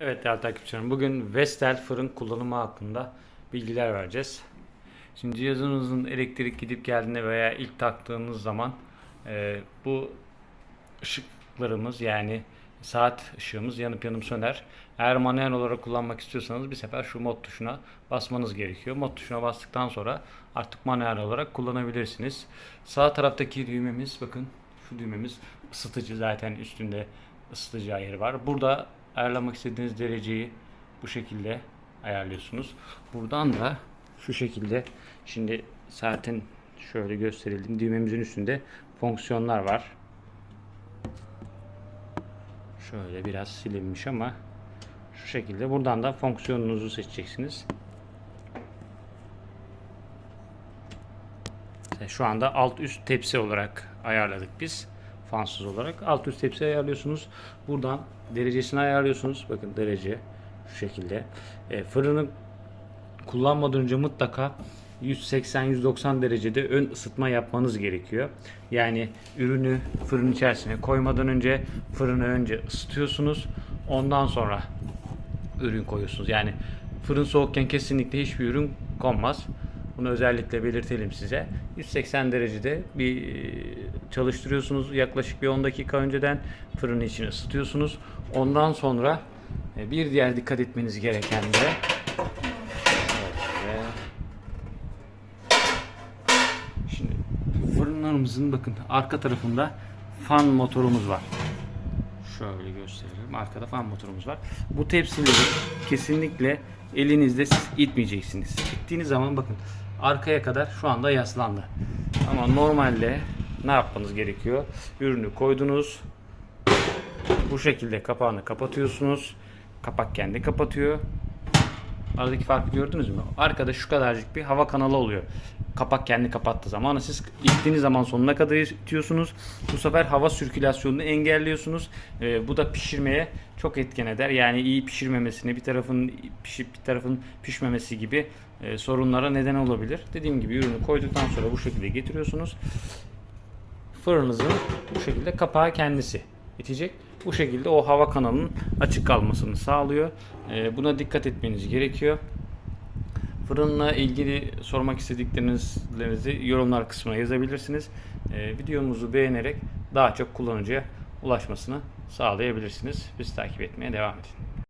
Evet değerli takipçilerim bugün Vestel fırın kullanımı hakkında bilgiler vereceğiz. Şimdi cihazınızın elektrik gidip geldiğinde veya ilk taktığınız zaman e, bu ışıklarımız yani saat ışığımız yanıp yanıp söner. Eğer manuel olarak kullanmak istiyorsanız bir sefer şu mod tuşuna basmanız gerekiyor. Mod tuşuna bastıktan sonra artık manuel olarak kullanabilirsiniz. Sağ taraftaki düğmemiz bakın şu düğmemiz ısıtıcı zaten üstünde ısıtıcı ayarı var. Burada ayarlamak istediğiniz dereceyi bu şekilde ayarlıyorsunuz. Buradan da şu şekilde şimdi saatin şöyle gösterelim. Düğmemizin üstünde fonksiyonlar var. Şöyle biraz silinmiş ama şu şekilde buradan da fonksiyonunuzu seçeceksiniz. Şu anda alt üst tepsi olarak ayarladık biz. Fansız olarak. Alt üst tepsi ayarlıyorsunuz. Buradan derecesini ayarlıyorsunuz. Bakın derece şu şekilde. E, fırını kullanmadan önce mutlaka 180-190 derecede ön ısıtma yapmanız gerekiyor. Yani ürünü fırın içerisine koymadan önce fırını önce ısıtıyorsunuz. Ondan sonra ürün koyuyorsunuz. Yani fırın soğukken kesinlikle hiçbir ürün konmaz. Bunu özellikle belirtelim size. 180 derecede bir e, çalıştırıyorsunuz. Yaklaşık bir 10 dakika önceden fırını için ısıtıyorsunuz. Ondan sonra e, bir diğer dikkat etmeniz gereken de. Şimdi fırınlarımızın bakın arka tarafında fan motorumuz var. Şöyle gösterelim. Arkada fan motorumuz var. Bu tepsileri kesinlikle elinizde siz itmeyeceksiniz. İttiğiniz zaman bakın arkaya kadar şu anda yaslandı. Ama normalde ne yapmanız gerekiyor? Ürünü koydunuz. Bu şekilde kapağını kapatıyorsunuz. Kapak kendi kapatıyor. Aradaki farkı gördünüz mü? Arkada şu kadarcık bir hava kanalı oluyor. Kapak kendi kapattığı zaman ama siz ittiğiniz zaman sonuna kadar itiyorsunuz. Bu sefer hava sirkülasyonunu engelliyorsunuz. Ee, bu da pişirmeye çok etken eder. Yani iyi pişirmemesini, bir tarafın pişip bir tarafın pişmemesi gibi e, sorunlara neden olabilir. Dediğim gibi ürünü koyduktan sonra bu şekilde getiriyorsunuz. Fırınınızın bu şekilde kapağı kendisi itecek. Bu şekilde o hava kanalının açık kalmasını sağlıyor. Ee, buna dikkat etmeniz gerekiyor. Fırınla ilgili sormak istediklerinizi yorumlar kısmına yazabilirsiniz. Ee, videomuzu beğenerek daha çok kullanıcıya ulaşmasını sağlayabilirsiniz. Biz takip etmeye devam edin.